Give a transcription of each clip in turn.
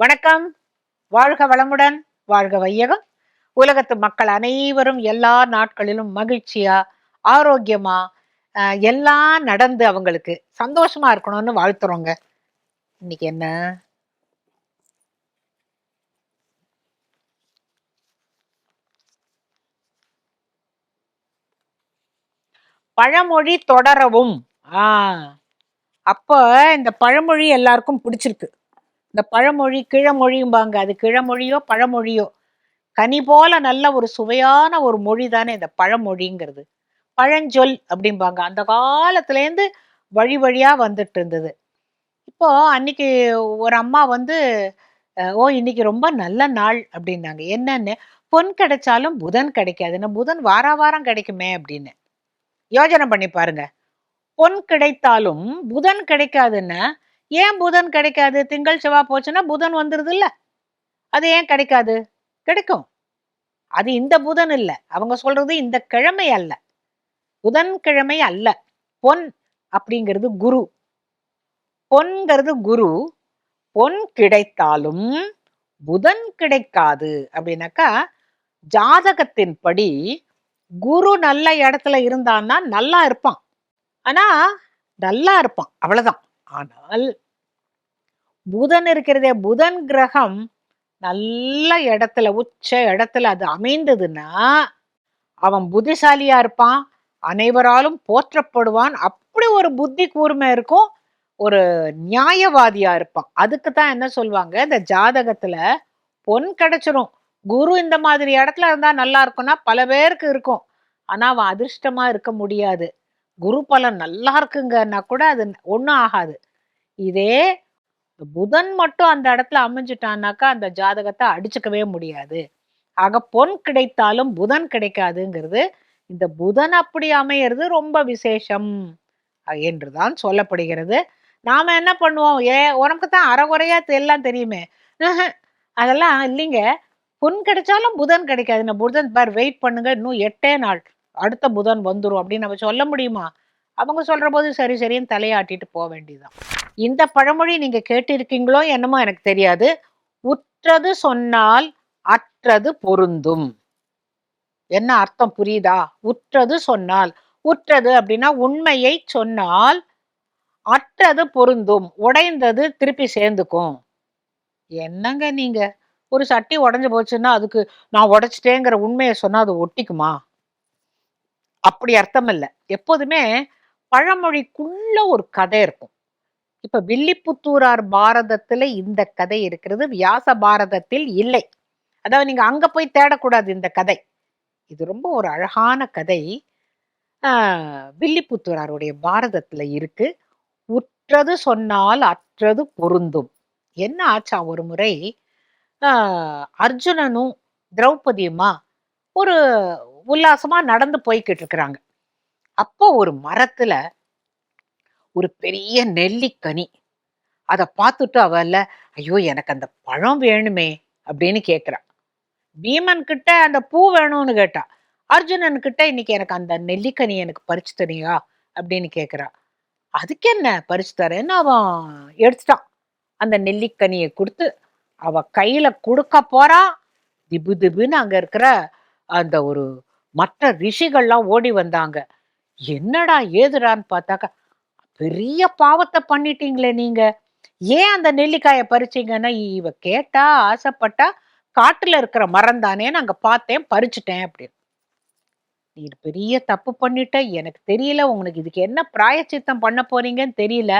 வணக்கம். வாழ்க வளமுடன் வாழ்க வையகம். உலகத்து மக்கள் அனைவரும் எல்லா நாட்களிலும் மகிழ்ச்சியா ஆரோக்கியமா எல்லாம் நடந்து அவங்களுக்கு சந்தோஷமா இருக்கணும்னு வாழ்த்துறோங்க. இன்னைக்கு என்ன? பழமொழி தொடரவும். ஆ. அப்போ இந்த பழமொழி எல்லாருக்கும் பிடிச்சிருக்கு. இந்த பழமொழி கிழமொழியும்பாங்க. அது கிழமொழியோ பழமொழியோ. கனி போல நல்ல ஒரு சுவையான ஒரு மொழி தானே இந்த பழமொழிங்கிறது. பழஞ்சொல் அப்படிம்பாங்க. அந்த காலத்துலேருந்து வழி வழியாக வந்துட்டு இருந்தது இப்போ அன்னைக்கு ஒரு அம்மா வந்து ஓ இன்னைக்கு ரொம்ப நல்ல நாள் அப்படின்னாங்க. என்னன்னு? பொன் கிடைச்சாலும் புதன் கிடைக்காதுன்னு புதன் வார வாரம் கிடைக்குமே அப்படின்னு. யோசனை பண்ணி பாருங்க. பொன் கிடைத்தாலும் புதன் கிடைக்காதுன்னா ஏன் புதன் கிடைக்காது? திங்கள் செவ்வாய் போச்சுன்னா புதன் வந்துருது இல்ல அது ஏன் கிடைக்காது? கிடைக்கும். அது இந்த புதன் இல்ல. அவங்க சொல்றது இந்த கிழமை அல்ல. புதன் கிழமை அல்ல. பொன் அப்படிங்கிறது குரு. பொன்ங்கிறது குரு. பொன் கிடைத்தாலும் புதன் கிடைக்காது அப்படின்னாக்கா ஜாதகத்தின்படி குரு நல்ல இடத்துல இருந்தான்னா நல்லா இருப்பான். ஆனா நல்லா இருப்பான். அவ்வளவுதான். ஆனால் புதன் இருக்கிறதே புதன் கிரகம் நல்ல இடத்துல உச்ச இடத்துல அது அமைந்ததுன்னா அவன் புத்திசாலியா இருப்பான் அனைவராலும் போற்றப்படுவான். அப்படி ஒரு புத்தி கூர்மை இருக்கும் ஒரு நியாயவாதியா இருப்பான். அதுக்கு தான் என்ன சொல்லுவாங்க இந்த ஜாதகத்துல பொன் கிடைச்சிரும். குரு இந்த மாதிரி இடத்துல இருந்தா நல்லா இருக்கும்னா பல பேருக்கு இருக்கும். ஆனா அவன் அதிர்ஷ்டமா இருக்க முடியாது. குரு பலன் நல்லா இருக்குங்கன்னா கூட அது ஒன்றும் ஆகாது. இதே புதன் மட்டும் அந்த இடத்துல அமைஞ்சிட்டான்னாக்கா அந்த ஜாதகத்தை அடிச்சுக்கவே முடியாது. ஆக பொன் கிடைத்தாலும் புதன் கிடைக்காதுங்கிறது இந்த புதன் அப்படி அமையிறது ரொம்ப விசேஷம் என்றுதான் சொல்லப்படுகிறது. நாம என்ன பண்ணுவோம்? ஏ உனக்கு தான் அறகுறையா எல்லாம் தெரியுமே. அதெல்லாம் இல்லைங்க. பொன் கிடைச்சாலும் புதன் கிடைக்காது. புதன் பார் வெயிட் பண்ணுங்க. இன்னும் எட்டே நாள். அடுத்த புதன் வந்துடும் அப்படின்னு நம்ம சொல்ல முடியுமா? அவங்க சொல்கிற போது சரி சரின்னு தலையாட்டிட்டு போக வேண்டியதுதான். இந்த பழமொழி நீங்கள் கேட்டிருக்கீங்களோ என்னமோ எனக்கு தெரியாது. உற்றது சொன்னால் அற்றது பொருந்தும். என்ன அர்த்தம் புரியுதா? உற்றது சொன்னால். உற்றது அப்படின்னா உண்மையை சொன்னால் அற்றது பொருந்தும். உடைந்தது திருப்பி சேர்ந்துக்கும். என்னங்க நீங்க? ஒரு சட்டி உடஞ்சி போச்சுன்னா அதுக்கு நான் உடைச்சிட்டேங்கிற உண்மையை சொன்னால் அது ஒட்டிக்குமா? அப்படி அர்த்தம் இல்லை எப்போதுமே பழமொழிக்குள்ள ஒரு கதை இருக்கும். இப்ப வில்லிபுத்தூரார் பாரதத்துல இந்த கதை இருக்கிறது வியாச பாரதத்தில் இல்லை. அதாவது நீங்க அங்க போய் தேடக்கூடாது இந்த கதை. இது ரொம்ப ஒரு அழகான கதை. ஆஹ் வில்லிபுத்தூராருடைய பாரதத்துல இருக்கு. உற்றது சொன்னால் அற்றது பொருந்தும். என்ன ஆச்சா ஒரு முறை? அர்ஜுனனும் திரௌபதியுமா ஒரு உல்லாசமா நடந்து போய்கிட்டு இருக்கிறாங்க. அப்போ ஒரு மரத்துல ஒரு பெரிய நெல்லிக்கனி. அதை பார்த்துட்டு அவல்ல ஐயோ எனக்கு அந்த பழம் வேணுமே அப்படின்னு கேட்குறான் பீமன் கிட்ட அந்த பூ வேணும்னு கேட்டா. அர்ஜுனன் கிட்ட இன்னைக்கு எனக்கு அந்த நெல்லிக்கனி எனக்கு பறிச்சு தரியா? அப்படின்னு கேட்குறா அதுக்கு என்ன பறிச்சு தரேன்னு அவன் எடுத்துட்டான். அந்த நெல்லிக்கனியை கொடுத்து அவ கையில கொடுக்க போறா. திபு திபுன்னு அங்க இருக்கிற அந்த ஒரு மற்ற ரிஷிகள்லாம் ஓடி வந்தாங்க. என்னடா ஏதுடான்னு பார்த்தாக்கா பெரிய பாவத்தை பண்ணிட்டீங்களே நீங்க. ஏன் அந்த நெல்லிக்காயை பறிச்சீங்கன்னா இவ கேட்டா ஆசைப்பட்டா காட்டுல இருக்கிற மரம் தானே நாங்க பார்த்தேன் பறிச்சுட்டேன் அப்படின்னு. நீ பெரிய தப்பு பண்ணிட்ட. எனக்கு தெரியல உங்களுக்கு இதுக்கு என்ன பிராயச்சித்தம் பண்ண போறீங்கன்னு தெரியல.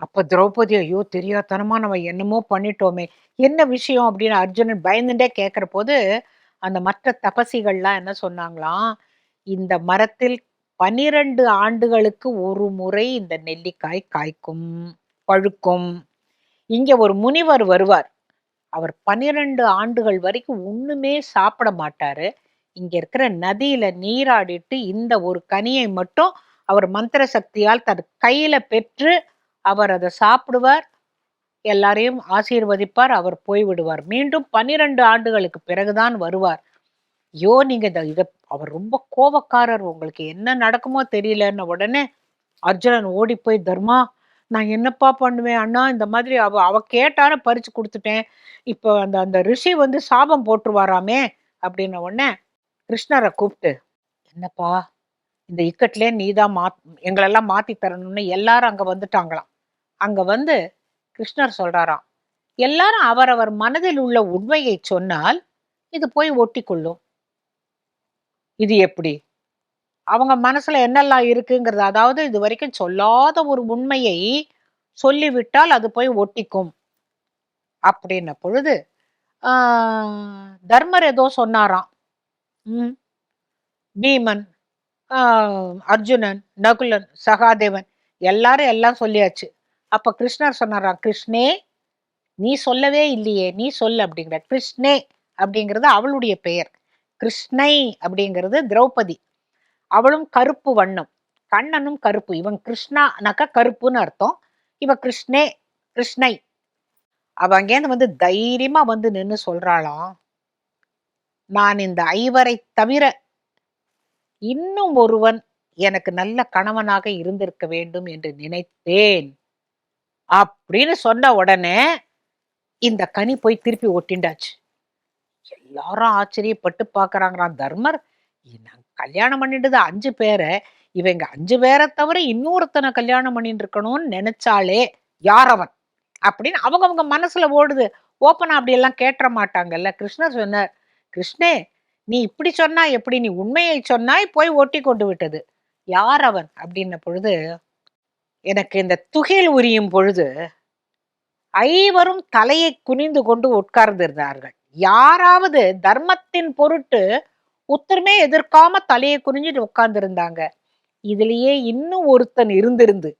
அப்ப திரௌபதி ஐயோ தெரியாதனமா நம்ம என்னமோ பண்ணிட்டோமே. என்ன விஷயம் அப்படின்னு அர்ஜுனன் பயந்துட்டே கேட்கிற போது அந்த மற்ற தபசிகள்லாம் என்ன சொன்னாங்களாம்? இந்த மரத்தில் பனிரெண்டு ஆண்டுகளுக்கு ஒரு முறை இந்த நெல்லிக்காய் காய்க்கும் பழுக்கும். இங்க ஒரு முனிவர் வருவார். அவர் பன்னிரண்டு ஆண்டுகள் வரைக்கும் ஒண்ணுமே சாப்பிட மாட்டாரு. இங்க இருக்கிற நதியில நீராடிட்டு இந்த ஒரு கனியை மட்டும் அவர் மந்திர சக்தியால் தன் கையில பெற்று அவர் அதை சாப்பிடுவார். எல்லாரையும் ஆசீர்வதிப்பார் அவர் போய்விடுவார். மீண்டும் பன்னிரண்டு ஆண்டுகளுக்கு பிறகுதான் வருவார். ஐயோ நீங்க இதை அவர் ரொம்ப கோபக்காரர். உங்களுக்கு என்ன நடக்குமோ தெரியலன்ன உடனே அர்ஜுனன் ஓடி போய் தர்மா நான் என்னப்பா பண்ணுவேன்? அண்ணா இந்த மாதிரி அவ அவ கேட்டான பறிச்சு கொடுத்துட்டேன். இப்போ அந்த அந்த ரிஷி வந்து சாபம் போட்டுருவாராமே அப்படின்ன உடனே கிருஷ்ணரை கூப்பிட்டு என்னப்பா இந்த இக்கட்லேயே நீ தான் மா எங்களெல்லாம் மாற்றி தரணும்னு எல்லாரும் அங்கே வந்துட்டாங்களாம். அங்கே வந்து கிருஷ்ணர் சொல்றாராம். எல்லாரும் அவரவர் மனதில் உள்ள உண்மையை சொன்னால் இது போய் ஒட்டி கொள்ளும் இது எப்படி? அவங்க மனசுல என்னெல்லாம் இருக்குங்கிறது அதாவது இது வரைக்கும் சொல்லாத ஒரு உண்மையை சொல்லிவிட்டால் அது போய் ஒட்டிக்கும். அப்படின்ன பொழுது தர்மர் ஏதோ சொன்னாராம். ம், பீமன் அர்ஜுனன் நகுலன் சகாதேவன் எல்லாரும் எல்லாம் சொல்லியாச்சு. அப்ப கிருஷ்ணர் சொன்னாராம் கிருஷ்ணே நீ சொல்லவே இல்லையே நீ சொல் அப்படிங்கிற கிருஷ்ணே அப்படிங்கிறது அவளுடைய பெயர். கிருஷ்ணை அப்படிங்கிறது திரௌபதி. அவளும் கருப்பு வண்ணம். கண்ணனும் கருப்பு. இவன் கிருஷ்ணானாக்கா கருப்புன்னு அர்த்தம். இவ கிருஷ்ணே கிருஷ்ணை. அவ அங்கேருந்து வந்து தைரியமா வந்து நின்று சொல்றாளாம். நான் இந்த ஐவரை தவிர இன்னும் ஒருவன் எனக்கு நல்ல கணவனாக இருந்திருக்க வேண்டும் என்று நினைத்தேன். அப்படின்னு சொன்ன உடனே இந்த கனி போய் திருப்பி ஒட்டிண்டாச்சு. எல்லாரும் ஆச்சரியப்பட்டு பார்க்குறாங்கிறான் தர்மர் நான் கல்யாணம் பண்ணிட்டது அஞ்சு பேரை? இவங்க அஞ்சு பேரை தவிர இன்னொருத்தனை கல்யாணம் பண்ணிட்டு இருக்கணும்னு நினைச்சாலே யார் அவன் அப்படின்னு அவங்கவுங்க மனசுல ஓடுது. ஓப்பனா அப்படி எல்லாம் கேட்டுற மாட்டாங்கல்ல. கிருஷ்ணர் சொன்னார் கிருஷ்ணே நீ இப்படி சொன்னா எப்படி? நீ உண்மையை சொன்னாய் போய் ஒட்டி கொண்டு விட்டது. யார் அவன் அப்படின்ன பொழுது எனக்கு இந்த துகில் உரியும் பொழுது ஐவரும் தலையை குனிந்து கொண்டு உட்கார்ந்திருந்தார்கள். யாராவது தர்மத்தின் பொருட்டு உத்தரமே எதிர்க்காம தலையை குனிஞ்சிட்டு உட்கார்ந்திருந்தாங்க. இதுலயே இன்னும் ஒருத்தன் இருந்திருந்து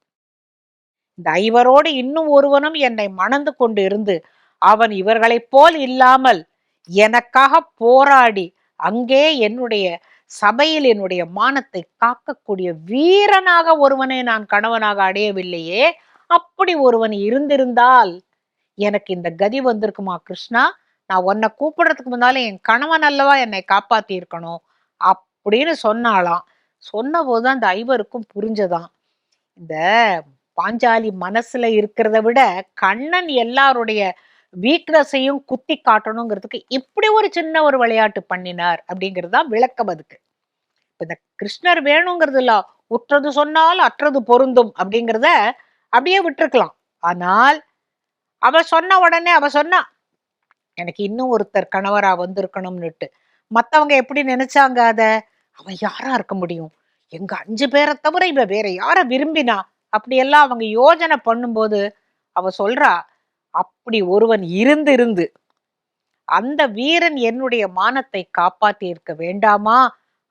இந்த ஐவரோடு இன்னும் ஒருவனும் என்னை மணந்து கொண்டு இருந்து அவன் இவர்களைப் போல் இல்லாமல் எனக்காக போராடி அங்கே என்னுடைய சபையில் என்னுடைய மானத்தை காக்கக்கூடிய வீரனாக ஒருவனை நான் கணவனாக அடையவில்லையே அப்படி ஒருவன் இருந்திருந்தால் எனக்கு இந்த கதி வந்திருக்குமா கிருஷ்ணா? நான் உன்னை கூப்பிடுறதுக்கு முன்னால என் கணவன் அல்லவா என்னை காப்பாத்தி இருக்கணும் அப்படின்னு சொன்னாலாம் சொன்ன போதுதான் இந்த ஐவருக்கும் புரிஞ்சதான் இந்த பாஞ்சாலி மனசுல இருக்கிறத விட கண்ணன் எல்லாருடைய வீக்னஸையும் குத்தி காட்டணுங்கிறதுக்கு இப்படி ஒரு சின்ன ஒரு விளையாட்டு பண்ணினார் அப்படிங்கிறது தான் விளக்கம் அதுக்கு. இந்த கிருஷ்ணர் வேணுங்கிறது இல்ல உற்றது சொன்னால் அற்றது பொருந்தும் அப்படிங்கிறத அப்படியே விட்டுருக்கலாம். ஆனால் அவ சொன்ன உடனே அவ சொன்னா எனக்கு இன்னும் ஒருத்தர் கணவரா வந்திருக்கணும்னுட்டு. மத்தவங்க எப்படி நினைச்சாங்க அத? அவன் யாரா இருக்க முடியும்? எங்க அஞ்சு பேரை தவிர இவ வேற யார விரும்பினா? அப்படியெல்லாம் அவங்க யோஜனை பண்ணும்போது அவ சொல்றா அப்படி ஒருவன் இருந்திருந்து அந்த வீரன் என்னுடைய மானத்தை காப்பாத்தி இருக்க வேண்டாமா?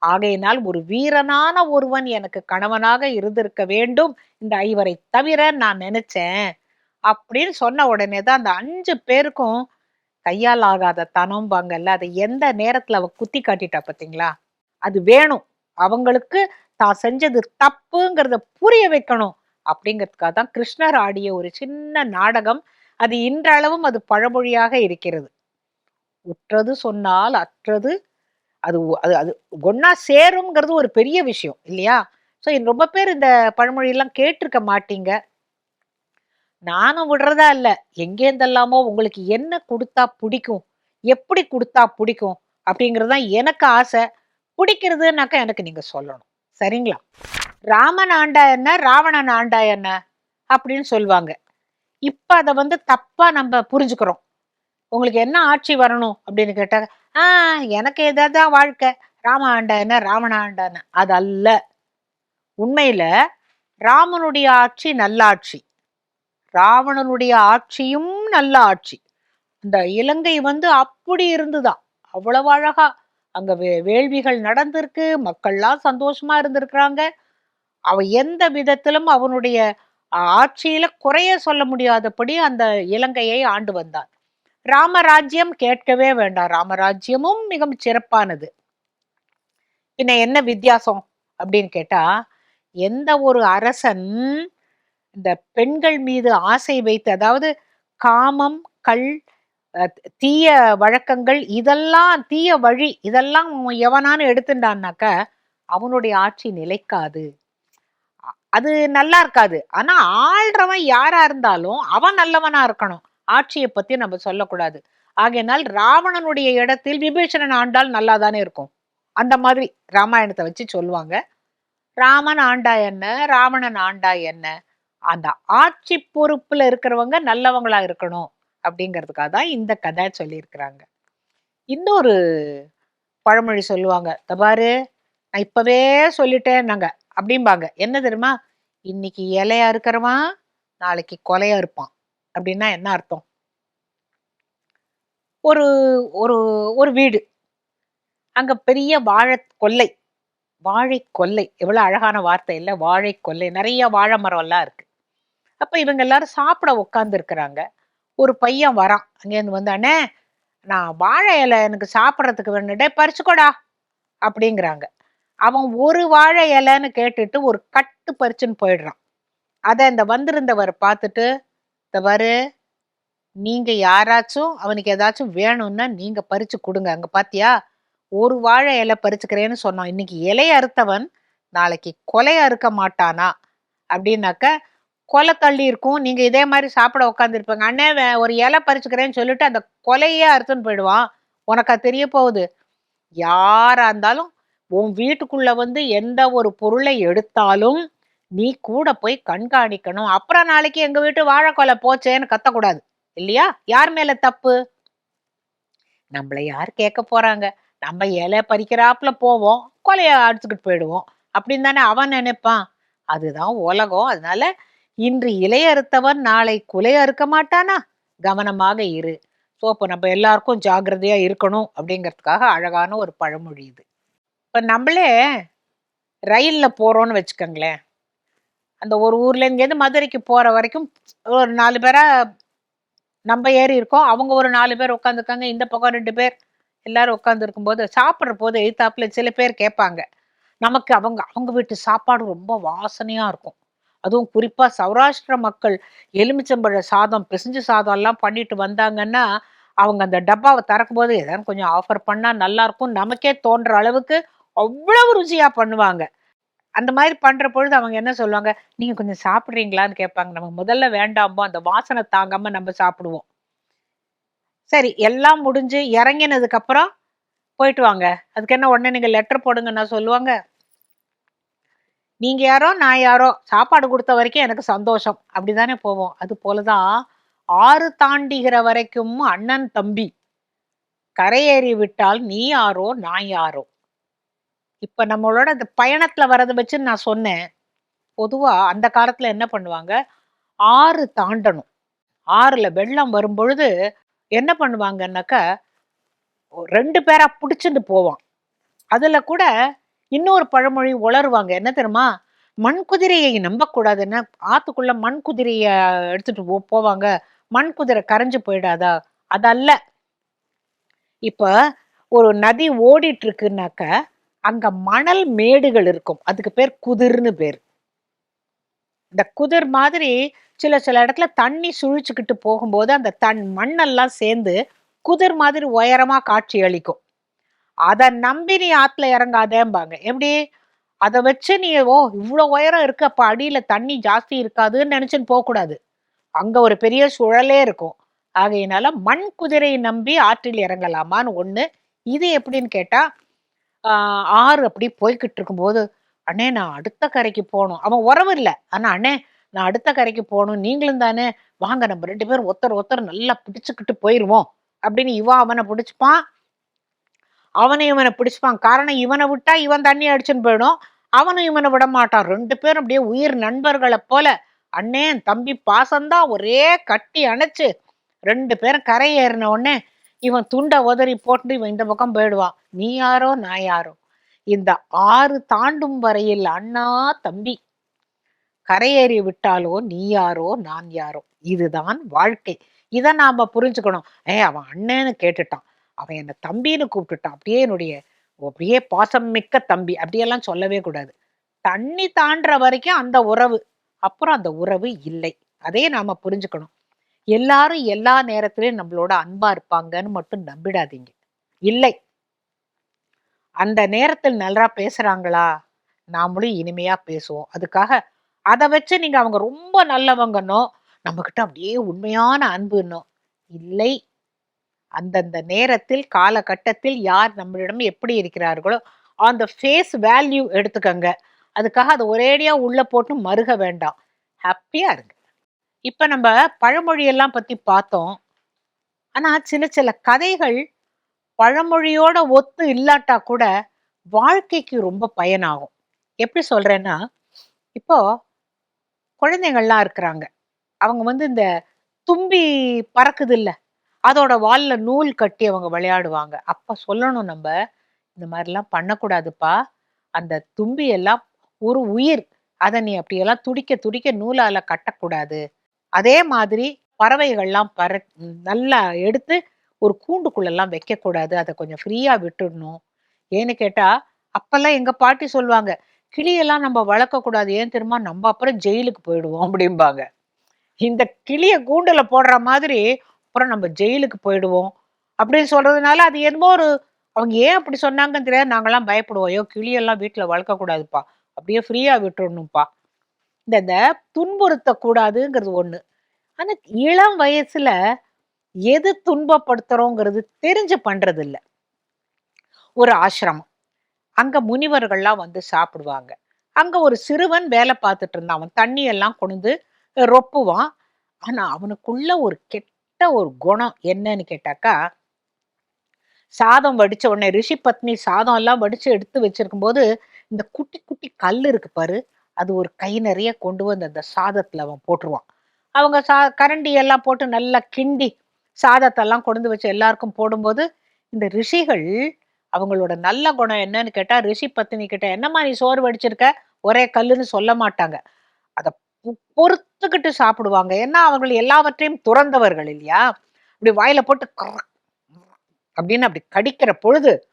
ஆகையினால் ஒரு வீரனான ஒருவன் எனக்கு கணவனாக இருந்திருக்க வேண்டும். இந்த ஐவரை தவிர நான் நினைச்சேன். அப்படின்னு சொன்ன உடனே தான் அந்த அஞ்சு பேருக்கும் கையால் ஆகாத தனம்பாங்கல்ல அதை எந்த நேரத்துல அவ குத்தி காட்டிட்டா பார்த்தீங்களா அது வேணும். அவங்களுக்கு தான் செஞ்சது தப்புங்கிறத புரிய வைக்கணும். அப்படிங்கிறதுக்காக தான் கிருஷ்ணர் ஆடிய ஒரு சின்ன நாடகம் அது இன்றளவும் அது பழமொழியாக இருக்கிறது. உற்றது சொன்னால் அற்றது அது அது அது ஒன்னா சேருங்கிறது ஒரு பெரிய விஷயம் இல்லையா? ஸோ ரொம்ப பேர் இந்த பழமொழியெல்லாம் கேட்டிருக்க மாட்டீங்க. நானும் விடுறதா இல்லை. எங்கேருந்தெல்லாமோ உங்களுக்கு என்ன கொடுத்தா பிடிக்கும்? எப்படி கொடுத்தா பிடிக்கும்? அப்படிங்கிறது தான் எனக்கு ஆசை. பிடிக்கிறதுனாக்கா எனக்கு நீங்க சொல்லணும். சரிங்களா? ராமன் ஆண்டா என்ன? ராவணன் ஆண்டா என்ன? அப்படின்னு சொல்லுவாங்க இப்ப அதை வந்து தப்பா நம்ம புரிஞ்சுக்கிறோம். உங்களுக்கு என்ன ஆட்சி வரணும் அப்படின்னு கேட்டாங்க ஆ எனக்கு எதாவது வாழ்க்கை. ராம ஆண்டா என்ன ராவண ஆண்டா என்ன அது அல்ல. உண்மையில ராமனுடைய ஆட்சி நல்ல ஆட்சி. ராவணனுடைய ஆட்சியும் நல்ல ஆட்சி. இந்த இலங்கை வந்து அப்படி இருந்துதான் அவ்வளவு அழகா. அங்க வே- வேள்விகள் நடந்திருக்கு. மக்கள்லாம் சந்தோஷமா இருந்திருக்கிறாங்க. அவ எந்த விதத்திலும் அவனுடைய ஆட்சியில குறைய சொல்ல முடியாதபடி அந்த இலங்கையை ஆண்டு வந்தான் ராமராஜ்யம் கேட்கவே வேண்டாம். ராமராஜ்யமும் மிக சிறப்பானது. பின்ன என்ன வித்தியாசம் அப்படின்னு கேட்டா எந்த ஒரு அரசன் இந்த பெண்கள் மீது ஆசை வைத்து அதாவது காமம் கள் தீய வழக்கங்கள் இதெல்லாம் தீய வழி இதெல்லாம் எவனான்னு எடுத்துட்டான்னாக்க அவனுடைய ஆட்சி நிலைக்காது. அது நல்லா இருக்காது. ஆனா ஆள்றவன் யாரா இருந்தாலும் அவன் நல்லவனா இருக்கணும். ஆட்சியை பத்தி நம்ம சொல்லக்கூடாது. ஆகையினால் ராவணனுடைய இடத்தில் விபீஷணன் ஆண்டால் நல்லா தானே இருக்கும். அந்த மாதிரி ராமாயணத்தை வச்சு சொல்லுவாங்க. ராமன் ஆண்டா என்ன? ராவணன் ஆண்டா என்ன? அந்த ஆட்சி பொறுப்புல இருக்கிறவங்க நல்லவங்களா இருக்கணும் அப்படிங்கிறதுக்காக தான் இந்த கதை சொல்லியிருக்கிறாங்க. இன்னொரு பழமொழி சொல்லுவாங்க. தபாரு நான் இப்பவே சொல்லிட்டேன் நாங்க அப்படிம்பாங்க. என்ன தெரியுமா? இன்னைக்கு இலையா இருக்கிறவன் நாளைக்கு கொலையா இருப்பான். அப்படின்னா என்ன அர்த்தம்? ஒரு ஒரு ஒரு வீடு. அங்க பெரிய வாழை கொல்லை. வாழை கொல்லை. எவ்வளவு அழகான வார்த்தை இல்ல. வாழை கொல்லை. நிறைய வாழை மரம் எல்லாம் இருக்கு. அப்ப இவங்க எல்லாரும் சாப்பிட உட்கார்ந்து இருக்கிறாங்க ஒரு பையன் வரான். அங்கேருந்து வந்து அண்ணே நான் வாழை இலை எனக்கு சாப்பிட்றதுக்கு வேணுடே பறிச்சுக்கோடா. அப்படிங்கிறாங்க. அவன் ஒரு வாழை இலைன்னு கேட்டுட்டு ஒரு கட்டு பறிச்சுன்னு போயிடுறான். அதை இந்த வந்திருந்தவர் பார்த்துட்டு தவறு நீங்கள் நீங்க யாராச்சும் அவனுக்கு ஏதாச்சும் வேணும்னா நீங்க பறிச்சு கொடுங்க. அங்க பாத்தியா? ஒரு வாழை இலை பறிச்சுக்கிறேன்னு சொன்னான். இன்னைக்கு இலைய அறுத்தவன் நாளைக்கு கொலைய அறுக்க மாட்டானா? அப்படின்னாக்க கொலை தள்ளி இருக்கும். நீங்க இதே மாதிரி சாப்பிட உட்காந்துருப்பீங்க அண்ணே ஒரு இலை பறிச்சுக்கிறேன்னு சொல்லிட்டு அந்த கொலையே அறுத்துன்னு போயிடுவான். உனக்கு தெரிய போகுது? யாரா இருந்தாலும் உன் வீட்டுக்குள்ள வந்து எந்த ஒரு பொருளை எடுத்தாலும் நீ கூட போய் கண்காணிக்கணும். அப்புறம் நாளைக்கு எங்க வீட்டு வாழைக்கொலை போச்சேன்னு கத்தக்கூடாது. இல்லையா? யார் மேல தப்பு? நம்மள யார் கேட்க போறாங்க? நம்ம இலை பறிக்கிறாப்புல போவோம் கொலைய அடிச்சுக்கிட்டு போயிடுவோம். அப்படின்னு தானே அவன் நினைப்பான். அதுதான் உலகம். அதனால இன்று இலை அறுத்தவன் நாளை குலைய அறுக்க மாட்டானா? கவனமாக இரு. ஸோ அப்போ நம்ம எல்லாருக்கும் ஜாகிரதையா இருக்கணும் அப்படிங்கிறதுக்காக அழகான ஒரு பழமொழி இது. இப்போ நம்மளே ரயிலில் போகிறோன்னு வச்சுக்கோங்களேன். அந்த ஒரு ஊர்லேருந்து மதுரைக்கு போகிற வரைக்கும் ஒரு நாலு பேராக நம்ம ஏறி இருக்கோம். அவங்க ஒரு நாலு பேர் உட்காந்துருக்காங்க இந்த பக்கம் ரெண்டு பேர் எல்லாரும் உட்காந்துருக்கும் போது சாப்பிட்ற போது எழுத்தாப்பில் சில பேர் கேட்பாங்க. நமக்கு அவங்க அவங்க வீட்டு சாப்பாடு ரொம்ப வாசனையாக இருக்கும். அதுவும் குறிப்பாக சௌராஷ்டிர மக்கள் எலுமிச்சம்பழ சாதம் பிசைஞ்சு சாதம் எல்லாம் பண்ணிட்டு வந்தாங்கன்னா அவங்க அந்த டப்பாவை திறக்கும் போது ஏதாவது கொஞ்சம் ஆஃபர் பண்ணால் நல்லாயிருக்கும் நமக்கே தோன்ற அளவுக்கு அவ்வளவு ருசியா பண்ணுவாங்க. அந்த மாதிரி பண்ற பொழுது அவங்க என்ன சொல்லுவாங்க? நீங்க கொஞ்சம் சாப்பிடுறீங்களான்னு கேட்பாங்க. நம்ம முதல்ல வேண்டாமோ அந்த வாசனை தாங்காம நம்ம சாப்பிடுவோம். சரி எல்லாம் முடிஞ்சு இறங்கினதுக்கு அப்புறம் போயிட்டு வாங்க. அதுக்கு என்ன உடனே நீங்க லெட்டர் நான் சொல்லுவாங்க. நீங்க யாரோ நான் யாரோ சாப்பாடு கொடுத்த வரைக்கும் எனக்கு சந்தோஷம். அப்படிதானே போவோம். அது போலதான் ஆறு தாண்டிகிற வரைக்கும் அண்ணன் தம்பி கரையேறி விட்டால் நீ யாரோ நான் யாரோ. இப்ப நம்மளோட அந்த பயணத்துல வர்றதை வச்சு நான் சொன்னேன். பொதுவா அந்த காலத்துல என்ன பண்ணுவாங்க? ஆறு தாண்டணும். ஆறுல வெள்ளம் வரும் பொழுது என்ன பண்ணுவாங்கன்னாக்கா ரெண்டு பேரா பிடிச்சிட்டு போவான். அதுல கூட இன்னொரு பழமொழி உளருவாங்க. என்ன தெரியுமா? மண் குதிரையை நம்பக்கூடாதுன்னா ஆத்துக்குள்ள மண் குதிரையை எடுத்துட்டு போ- போவாங்க. மண் குதிரை கரைஞ்சு போயிடாதா? அதல்ல. இப்ப ஒரு நதி ஓடிட்டு அங்க மணல் மேடுகள் இருக்கும். அதுக்கு பேர் குதிர்னு பேர். இந்த குதிர் மாதிரி சில சில இடத்துல தண்ணி சுழிச்சுக்கிட்டு போகும்போது அந்த தன் மண்ணெல்லாம் சேர்ந்து குதிர் மாதிரி உயரமா காட்சி அளிக்கும். அதை நம்பி நீ ஆத்துல இறங்காதேம்பாங்க. எப்படி? அதை வச்சு நீ ஓ இவ்வளோ உயரம் இருக்கு அப்ப அடியில தண்ணி ஜாஸ்தி இருக்காதுன்னு நினைச்சுன்னு போகக்கூடாது. அங்க ஒரு பெரிய சுழலே இருக்கும். ஆகையினால மண் குதிரையை நம்பி ஆற்றில் இறங்கலாமான்னு ஒண்ணு. இது எப்படின்னு கேட்டா ஆறு அப்படி போய்கிட்டு இருக்கும்போது அண்ணே நான் அடுத்த கரைக்கு போகணும். அவன் உறவு இல்லை. ஆனால் அண்ணே நான் அடுத்த கரைக்கு போகணும். நீங்களும் தானே. வாங்க நம்ம ரெண்டு பேரும் ஒருத்தர் ஒருத்தர் நல்லா பிடிச்சுக்கிட்டு போயிடுவோம் அப்படின்னு இவன் அவனை பிடிச்சிப்பான். அவனை இவனை பிடிச்சிப்பான். காரணம் இவனை விட்டா இவன் தண்ணி அடிச்சுன்னு போயிடும். அவனும் இவனை விட மாட்டான் ரெண்டு பேரும் அப்படியே உயிர் நண்பர்களை போல அண்ணே தம்பி பாசந்தான் ஒரே கட்டி அணைச்சு ரெண்டு பேரும் கரை ஏறின உடனே இவன் துண்டை உதறி போட்டு இவன் இந்த பக்கம் போயிடுவான். நீ யாரோ நான் யாரோ? இந்த ஆறு தாண்டும் வரையில் அண்ணா தம்பி கரையேறி விட்டாலோ நீ யாரோ நான் யாரோ? இதுதான் வாழ்க்கை. இதை நாம புரிஞ்சுக்கணும். ஏ அவன் அண்ணன்னு கேட்டுட்டான். அவன் என்னை தம்பின்னு கூப்பிட்டுட்டான். அப்படியே என்னுடைய அப்படியே பாசம் மிக்க தம்பி. அப்படியெல்லாம் சொல்லவே கூடாது. தண்ணி தாண்டுற வரைக்கும் அந்த உறவு. அப்புறம் அந்த உறவு இல்லை. அதே நாம புரிஞ்சுக்கணும். எல்லாரும் எல்லா நேரத்திலையும் நம்மளோட அன்பா இருப்பாங்கன்னு மட்டும் நம்பிடாதீங்க. இல்லை. அந்த நேரத்தில் நல்லா பேசுறாங்களா? நாமளும் இனிமையா பேசுவோம். அதுக்காக அதை வச்சு நீங்க அவங்க ரொம்ப நல்லவங்கன்னோ நம்ம கிட்ட அப்படியே உண்மையான அன்புன்னோ இல்லை. அந்தந்த நேரத்தில் காலகட்டத்தில் யார் நம்மளிடம் எப்படி இருக்கிறார்களோ அந்த ஃபேஸ் வேல்யூ எடுத்துக்கங்க. அதுக்காக அதை ஒரேடியா உள்ள போட்டு மருக வேண்டாம். ஹாப்பியா இருங்க. இப்போ நம்ம பழமொழியெல்லாம் பற்றி பார்த்தோம். ஆனால் சில சில கதைகள் பழமொழியோட ஒத்து இல்லாட்டா கூட வாழ்க்கைக்கு ரொம்ப பயனாகும். எப்படி சொல்கிறேன்னா இப்போ குழந்தைங்கள்லாம் இருக்கிறாங்க. அவங்க வந்து இந்த தும்பி பறக்குது இல்லை அதோட வால்ல நூல் கட்டி அவங்க விளையாடுவாங்க. அப்போ சொல்லணும் நம்ம இந்த மாதிரிலாம் பண்ணக்கூடாதுப்பா. அந்த தும்பி எல்லாம் ஒரு உயிர். அதை நீ அப்படியெல்லாம் துடிக்க துடிக்க நூலால் கட்டக்கூடாது. அதே மாதிரி பறவைகள்லாம் பற நல்லா எடுத்து ஒரு கூண்டுக்குள்ளெல்லாம் வைக்கக்கூடாது. அதை கொஞ்சம் ஃப்ரீயாக விட்டுடணும். ஏன்னு கேட்டால் அப்போல்லாம் எங்கள் பாட்டி சொல்லுவாங்க கிளியெல்லாம் நம்ம வளர்க்கக்கூடாது. ஏன் தெரியுமா? நம்ம அப்புறம் ஜெயிலுக்கு போயிடுவோம். அப்படிம்பாங்க. இந்த கிளியை கூண்டில் போடுற மாதிரி அப்புறம் நம்ம ஜெயிலுக்கு போயிடுவோம். அப்படின்னு சொல்கிறதுனால அது என்னமோ ஒரு அவங்க ஏன் அப்படி சொன்னாங்கன்னு தெரியாது. நாங்களாம் பயப்படுவோம். ஐயோ கிளியெல்லாம் வீட்டில் வளர்க்கக்கூடாதுப்பா. அப்படியே ஃப்ரீயாக விட்டுடணும்ப்பா. இந்த துன்புறுத்தக்கூடாதுங்கிறது ஒன்று கூடாதுங்கிறது ஒண்ணு. ஆனா இளம் வயசுல எது துன்பப்படுத்துறோங்கிறது தெரிஞ்சு பண்றது இல்லை ஒரு ஆசிரமம். அங்க முனிவர்கள்லாம் வந்து சாப்பிடுவாங்க. அங்க ஒரு சிறுவன் வேலை பார்த்துட்டு இருந்தான். அவன் தண்ணியெல்லாம் கொண்டு ரொப்புவான். ஆனா அவனுக்குள்ள ஒரு கெட்ட ஒரு குணம் என்னன்னு கேட்டாக்கா சாதம் வடிச்ச உடனே ரிஷி பத்னி சாதம் எல்லாம் வடிச்சு எடுத்து வச்சிருக்கும் போது இந்த குட்டி குட்டி கல் இருக்கு பாரு. அது ஒரு கை நிறைய கொண்டு வந்து அந்த சாதத்தில் அவன் போட்டுருவான். அவங்க சா கரண்டி எல்லாம் போட்டு நல்லா கிண்டி சாதத்தெல்லாம் கொண்டு வச்சு எல்லாருக்கும் போடும்போது இந்த ரிஷிகள் அவங்களோட நல்ல குணம் என்னன்னு கேட்டால் ரிஷி பத்தினி கிட்ட என்னம்மா நீ சோறு வடிச்சிருக்க ஒரே கல்லுன்னு சொல்ல மாட்டாங்க. அதை பொறுத்துக்கிட்டு சாப்பிடுவாங்க. ஏன்னா அவங்க எல்லாவற்றையும் துறந்தவர்கள் இல்லையா? இப்படி வாயில போட்டு கர- அப்படின்னு அப்படி கடிக்கிற பொழுது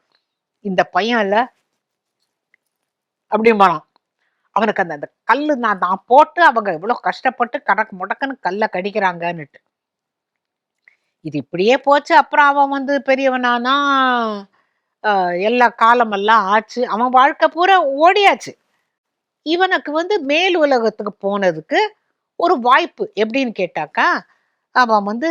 இந்த பையன் இல்லை அப்படிம்பானான். அவனுக்கு அந்த அந்த கல் நான் நான் போட்டு அவங்க எவ்வளோ கஷ்டப்பட்டு கணக்கு முடக்குன்னு கல்லை கடிக்கிறாங்கன்னுட்டு. இது இப்படியே போச்சு. அப்புறம் அவன் வந்து பெரியவனானா எல்லா காலமெல்லாம் ஆச்சு. அவன் வாழ்க்கை பூரா ஓடியாச்சு. இவனுக்கு வந்து மேல் உலகத்துக்கு போனதுக்கு ஒரு வாய்ப்பு எப்படின்னு கேட்டாக்கா அவன் வந்து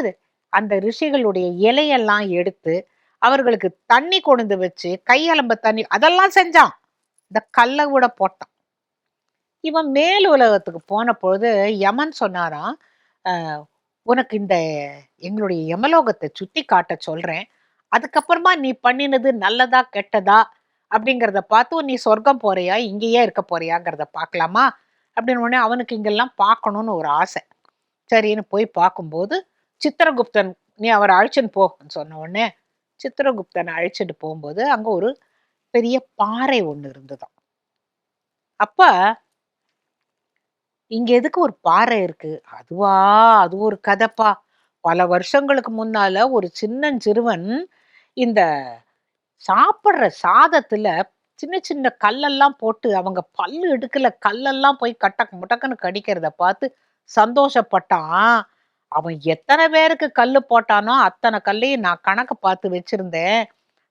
அந்த ரிஷிகளுடைய இலையெல்லாம் எடுத்து அவர்களுக்கு தண்ணி கொண்டு வச்சு கையலம்ப தண்ணி அதெல்லாம் செஞ்சான். இந்த கல்லை கூட போட்டான். இவன் மேல் உலகத்துக்கு போன பொழுது யமன் சொன்னாராம் உனக்கு இந்த எங்களுடைய யமலோகத்தை சுத்தி காட்ட சொல்றேன். அதுக்கப்புறமா நீ பண்ணினது நல்லதா கெட்டதா அப்படிங்கிறத பார்த்து நீ சொர்க்கம் போறியா? இங்கேயே இருக்க போறியாங்கிறத பார்க்கலாமா? அப்படின்னு உடனே அவனுக்கு இங்கெல்லாம் பார்க்கணும்னு ஒரு ஆசை. சரின்னு போய் பார்க்கும்போது சித்திரகுப்தன் நீ அவரை அழைச்சின்னு போன்னு சொன்ன உடனே சித்திரகுப்தனை அழைச்சிட்டு போகும்போது அங்கே ஒரு பெரிய பாறை ஒன்று இருந்ததாம். அப்போ இங்க எதுக்கு ஒரு பாறை இருக்கு? அதுவா? அது ஒரு கதைப்பா? பல வருஷங்களுக்கு முன்னால ஒரு சின்னஞ்சிறுவன் இந்த சாப்பிட்ற சாதத்துல சின்ன சின்ன கல்லெல்லாம் போட்டு அவங்க பல்லு எடுக்கல கல்லெல்லாம் போய் கட்டக் முட்டக்கன்னு கடிக்கிறத பார்த்து சந்தோஷப்பட்டான். அவன் எத்தனை பேருக்கு கல்லு போட்டானோ அத்தனை கல்லையும் நான் கணக்கு பார்த்து வச்சிருந்தேன்.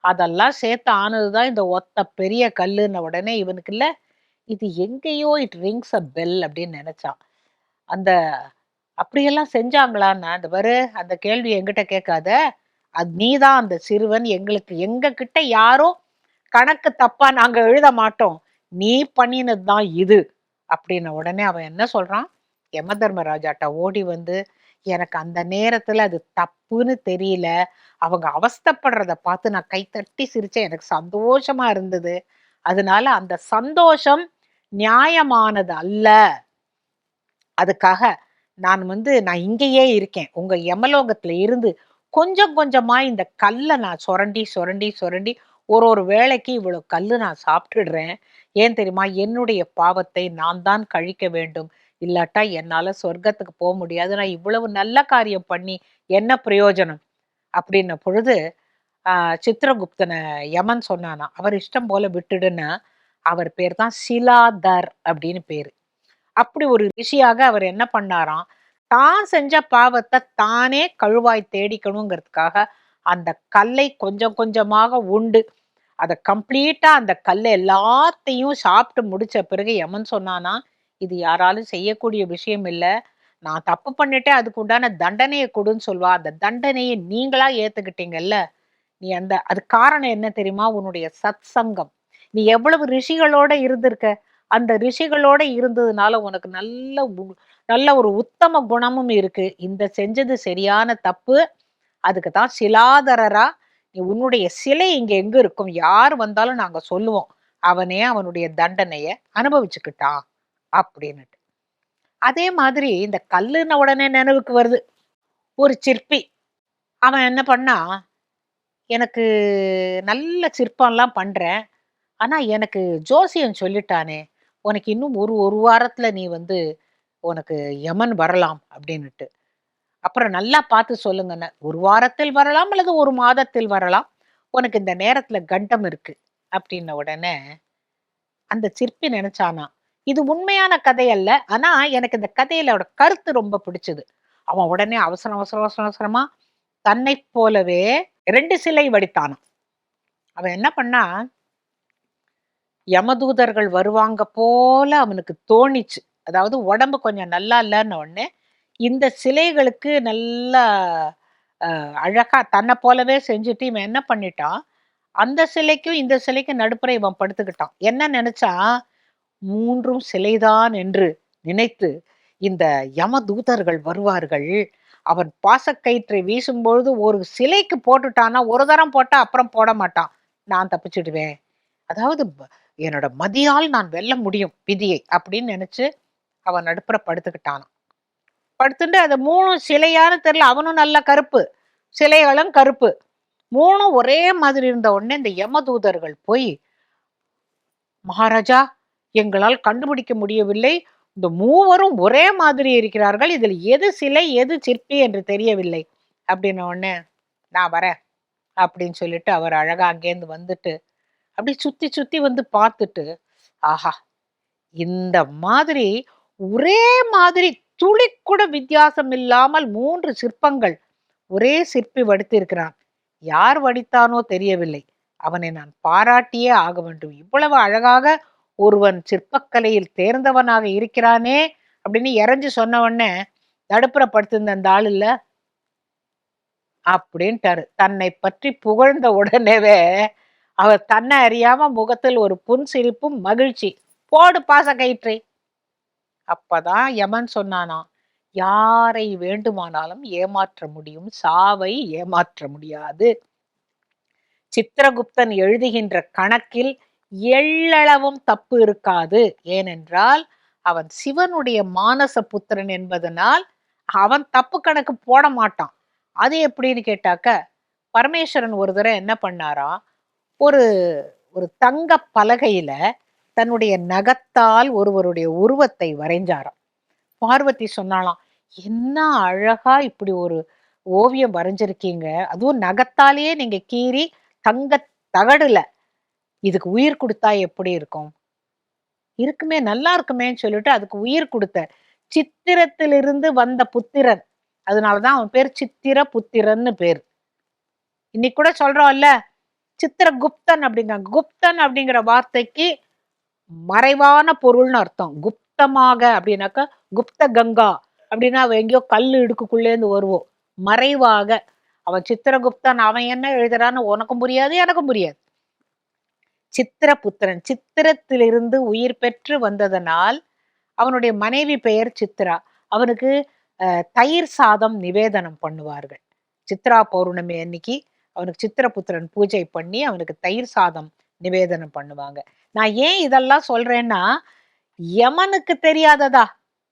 அதெல்லாம் சேர்த்து ஆனதுதான் இந்த ஒத்த பெரிய கல்லுன்ன உடனே இவனுக்கு இல்லை இது எங்கேயோ இட் ரிங்ஸ் அ பெல் அப்படின்னு நினைச்சான். அந்த அப்படியெல்லாம் செஞ்சாங்களான்னா அந்த வரு அந்த கேள்வி எங்கிட்ட கேட்காத அது நீதான் அந்த சிறுவன் எங்களுக்கு எங்க கிட்ட யாரும் கணக்கு தப்பா நாங்க எழுத மாட்டோம். நீ பண்ணினது தான் இது. அப்படின்ன உடனே அவன் என்ன சொல்றான்? யம தர்மராஜாட்ட ஓடி வந்து எனக்கு அந்த நேரத்துல அது தப்புன்னு தெரியல. அவங்க அவஸ்தப்படுறத பார்த்து நான் கைத்தட்டி சிரிச்சேன். எனக்கு சந்தோஷமா இருந்தது. அதனால அந்த சந்தோஷம் நியாயமானது அல்ல அதுக்காக நான் வந்து நான் இங்கேயே இருக்கேன். உங்க யமலோகத்துல இருந்து கொஞ்சம் கொஞ்சமா இந்த கல்லை நான் சுரண்டி சுரண்டி சுரண்டி ஒரு ஒரு வேளைக்கு இவ்வளவு கல்லு நான் சாப்பிட்டுடுறேன். ஏன் தெரியுமா? என்னுடைய பாவத்தை நான் தான் கழிக்க வேண்டும். இல்லாட்டா என்னால சொர்க்கத்துக்கு போக முடியாது. நான் இவ்வளவு நல்ல காரியம் பண்ணி என்ன பிரயோஜனம்? அப்படின்ன பொழுது சித்திரகுப்தனை யமன் சொன்னானா அவர் இஷ்டம் போல விட்டுடுன்னு அவர் பேர் தான் சிலாதர் அப்படின்னு பேரு. அப்படி ஒரு ரிஷியாக அவர் என்ன பண்ணாராம்? தான் செஞ்ச பாவத்தை தானே கழுவாய் தேடிக்கணுங்கிறதுக்காக அந்த கல்லை கொஞ்சம் கொஞ்சமாக உண்டு. அதை கம்ப்ளீட்டா அந்த கல் எல்லாத்தையும் சாப்பிட்டு முடிச்ச பிறகு எமன் சொன்னானா இது யாராலும் செய்யக்கூடிய விஷயம் இல்லை. நான் தப்பு பண்ணிட்டே அதுக்கு உண்டான தண்டனையை கொடுன்னு சொல்வா. அந்த தண்டனையை நீங்களா ஏத்துக்கிட்டீங்கல்ல. நீ அந்த அது காரணம் என்ன தெரியுமா? உன்னுடைய சத் சங்கம் நீ எவ்வளவு ரிஷிகளோட இருந்திருக்க? அந்த ரிஷிகளோட இருந்ததுனால உனக்கு நல்ல நல்ல ஒரு உத்தம குணமும் இருக்கு. இந்த செஞ்சது சரியான தப்பு. அதுக்கு தான் சிலாதரரா நீ உன்னுடைய சிலை இங்க எங்க இருக்கும்? யார் வந்தாலும் நாங்க சொல்லுவோம். அவனே அவனுடைய தண்டனைய அனுபவிச்சுக்கிட்டான். அப்படின்னுட்டு. அதே மாதிரி இந்த கல்லுன உடனே நினைவுக்கு வருது. ஒரு சிற்பி. அவன் என்ன பண்ணா எனக்கு நல்ல சிற்பம்லாம் பண்றேன். ஆனா எனக்கு ஜோசியம் சொல்லிட்டானே உனக்கு இன்னும் ஒரு ஒரு வாரத்துல நீ வந்து உனக்கு யமன் வரலாம் அப்படின்னுட்டு. அப்புறம் நல்லா பார்த்து சொல்லுங்கன்னு ஒரு வாரத்தில் வரலாம் அல்லது ஒரு மாதத்தில் வரலாம். உனக்கு இந்த நேரத்துல கண்டம் இருக்கு அப்படின்ன உடனே அந்த சிற்பி நினைச்சானா இது உண்மையான கதை அல்ல. ஆனா எனக்கு இந்த கதையிலோட கருத்து ரொம்ப பிடிச்சது. அவன் உடனே அவசரம் அவசரம் அவசரம் அவசரமா தன்னை போலவே ரெண்டு சிலை வடித்தானான் அவன் என்ன பண்ணா யமதூதர்கள் வருவாங்க போல அவனுக்கு தோணிச்சு. அதாவது உடம்பு கொஞ்சம் நல்லா இல்லைன்ன உடனே இந்த சிலைகளுக்கு நல்லா அழகாக அழகா தன்னை போலவே செஞ்சுட்டு இவன் என்ன பண்ணிட்டான்? அந்த சிலைக்கும் இந்த சிலைக்கும் நடுப்புற இவன் படுத்துக்கிட்டான். என்ன நினைச்சான் மூன்றும் சிலைதான் என்று நினைத்து இந்த யமதூதர்கள் வருவார்கள். அவன் பாசக்கயிற்றை வீசும்பொழுது ஒரு சிலைக்கு போட்டுட்டான்னா ஒரு தரம் போட்டால் அப்புறம் போட மாட்டான். நான் தப்பிச்சிடுவேன். அதாவது என்னோட மதியால் நான் வெல்ல முடியும் விதியை அப்படின்னு நினைச்சு அவன் நடுப்புற படுத்துக்கிட்டானான் படுத்துட்டு அது மூணு சிலையான்னு தெரியல அவனும் நல்ல கருப்பு சிலைகளும் கருப்பு. மூணும் ஒரே மாதிரி இருந்த உடனே இந்த யமதூதர்கள் போய் மகாராஜா எங்களால் கண்டுபிடிக்க முடியவில்லை. இந்த மூவரும் ஒரே மாதிரி இருக்கிறார்கள். இதில் எது சிலை எது சிற்பி என்று தெரியவில்லை. அப்படின்ன உடனே நான் வரேன் அப்படின்னு சொல்லிட்டு அவர் அழகா அங்கேருந்து வந்துட்டு அப்படி சுத்தி சுத்தி வந்து பார்த்துட்டு ஆஹா இந்த மாதிரி ஒரே மாதிரி துளி கூட வித்தியாசம் இல்லாமல் மூன்று சிற்பங்கள் ஒரே சிற்பி வடித்திருக்கிறான். யார் வடித்தானோ தெரியவில்லை. அவனை நான் பாராட்டியே ஆக வேண்டும். இவ்வளவு அழகாக ஒருவன் சிற்பக்கலையில் தேர்ந்தவனாக இருக்கிறானே அப்படின்னு இறஞ்சி சொன்ன உடனே நடுப்புற படுத்திருந்த அந்த ஆள் இல்ல? அப்படின்ட்டாரு. தன்னை பற்றி புகழ்ந்த உடனேவே அவர் தன்னை அறியாம முகத்தில் ஒரு புன்சிரிப்பும் மகிழ்ச்சி. போடு பாச கயிற்றை. அப்பதான் யமன் சொன்னானா யாரை வேண்டுமானாலும் ஏமாற்ற முடியும் சாவை ஏமாற்ற முடியாது. சித்திரகுப்தன் எழுதுகின்ற கணக்கில் எள்ளளவும் தப்பு இருக்காது. ஏனென்றால் அவன் சிவனுடைய மானச புத்திரன் என்பதனால் அவன் தப்பு கணக்கு போட மாட்டான். அது எப்படின்னு கேட்டாக்க பரமேஸ்வரன் ஒரு தடவை என்ன பண்ணாரா ஒரு ஒரு தங்க பலகையில தன்னுடைய நகத்தால் ஒருவருடைய உருவத்தை வரைஞ்சாராம். பார்வதி சொன்னாலாம் என்ன அழகா இப்படி ஒரு ஓவியம் வரைஞ்சிருக்கீங்க. அதுவும் நகத்தாலேயே நீங்க கீறி தங்க தகடுல. இதுக்கு உயிர் கொடுத்தா எப்படி இருக்கும்? இருக்குமே நல்லா இருக்குமேன்னு சொல்லிட்டு அதுக்கு உயிர் கொடுத்த சித்திரத்திலிருந்து வந்த புத்திரன். அதனாலதான் அவன் பேர் சித்திர புத்திரன்னு பேர். இன்னைக்கு கூட சொல்றோம்ல சித்திரகுப்தன் அப்படிங்கிறாங்க. குப்தன் அப்படிங்கிற வார்த்தைக்கு மறைவான பொருள்னு அர்த்தம். குப்தமாக அப்படின்னாக்கா குப்த கங்கா அப்படின்னா அவன் எங்கேயோ கல் இடுக்குள்ளேருந்து வருவோம் மறைவாக. அவன் சித்திரகுப்தன் அவன் என்ன எழுதுறான்னு உனக்கும் புரியாது எனக்கும் புரியாது. சித்திரபுத்திரன். சித்திரத்திலிருந்து உயிர் பெற்று வந்ததனால் அவனுடைய மனைவி பெயர் சித்ரா அவனுக்கு தயிர் சாதம் நிவேதனம் பண்ணுவார்கள். சித்ரா பௌர்ணமி அன்னைக்கு அவனுக்கு சித்திரபுத்திரன் பூஜை பண்ணி அவனுக்கு தயிர் சாதம் நிவேதனம் பண்ணுவாங்க. நான் ஏன் இதெல்லாம் சொல்றேன்னா யமனுக்கு தெரியாததா?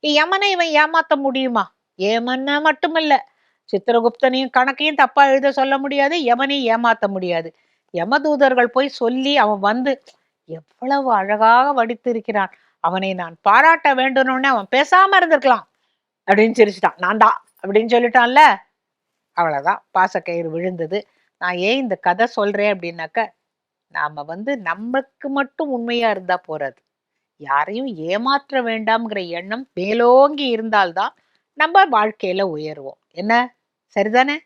யமனை இவன் ஏமாத்த முடியுமா? ஏமன்னா மட்டுமில்ல. சித்திரகுப்தனையும் கணக்கையும் தப்பா எழுத சொல்ல முடியாது யமனையும் ஏமாத்த முடியாது. யமதூதர்கள் போய் சொல்லி அவன் வந்து எவ்வளவு அழகாக வடித்திருக்கிறான். அவனை நான் பாராட்ட வேண்டும்னு அவன் பேசாம இருந்திருக்கலாம். அப்படின்னு சிரிச்சிட்டான். நான் தான் அப்படின்னு சொல்லிட்டான்ல. அவ்வளவுதான். பாசக்கயிறு விழுந்தது. நான் ஏன் இந்த கதை சொல்றேன் அப்படின்னாக்க நாம வந்து நமக்கு மட்டும் உண்மையா இருந்தா போறது. யாரையும் ஏமாற்ற வேண்டாம்ங்கிற எண்ணம் மேலோங்கி இருந்தால்தான் நம்ம வாழ்க்கையில உயர்வோம். என்ன? சரிதானே?